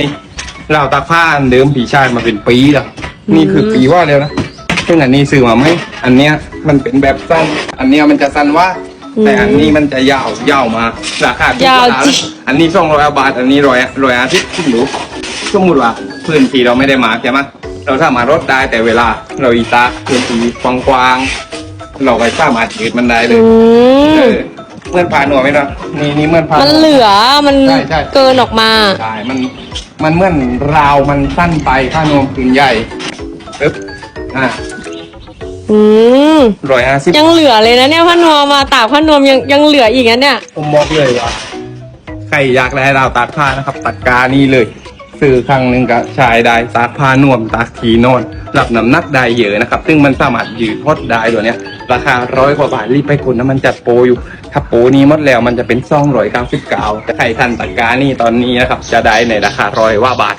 นี่เราตากผ้าอันเดิมผีชายมาเป็นปีแล้วนี่คือปีว่าแล้วนะซึ่งอันนี้ซื้อมาไหมอันเนี้ยมันเป็นแบบสั้น อันเนี้ยมันจะสั้นว่า แต่อันนี้มันจะยาวยาวมาราคาดีกยาวว่าจริง อันนี้สองร้อยบาท อันนี้ร้อยร้อยอาทิตย์ขึ้นดูสมมติว่าพื้นที่เราไม่ได้มาใช่ไหมเราสามารถรถได้แต่เวลาเราอีตาพื้นที่กว้างๆเราก็สามารถยืดมันได้เลยอืมเออ เมื่อนพาหนัวไหมเนาะนี่นี่เมื่อนพามันเหลือมันใช่ใช่ เกินออกมาใช่มันมันเหมื่อนราวมันสั้นไปผ้านวมผืนใหญ่ปึ๊บอะอืมร้อยห้าสิบยังเหลือเลยนะเนี่ยพ่อนวมมาตากพ่อนวมยังยังเหลืออีกนะเนี่ย ผมบอกเลยว่าใครอยากได้ราวตากผ้านะครับ ตัดกานี่เลย ซื้อครั้งหนึ่งก็ใช้ได้ตากผ้านวมตากทีนอนรับน้ำหนักได้เยอะนะครับ ซึ่งมันสามารถยืดพดได้ตัวเนี้ย ราคาร้อยกว่าบาทรีบไปคุณนะมันจัดโปรอยู่ ถ้าโปรนี้หมดแล้วมันจะเป็นซ่องร้อยเก้าสิบเก้าแต่ใครทันตะกานี่ตอนนี้นะครับจะได้ในราคาร้อยว่าบาท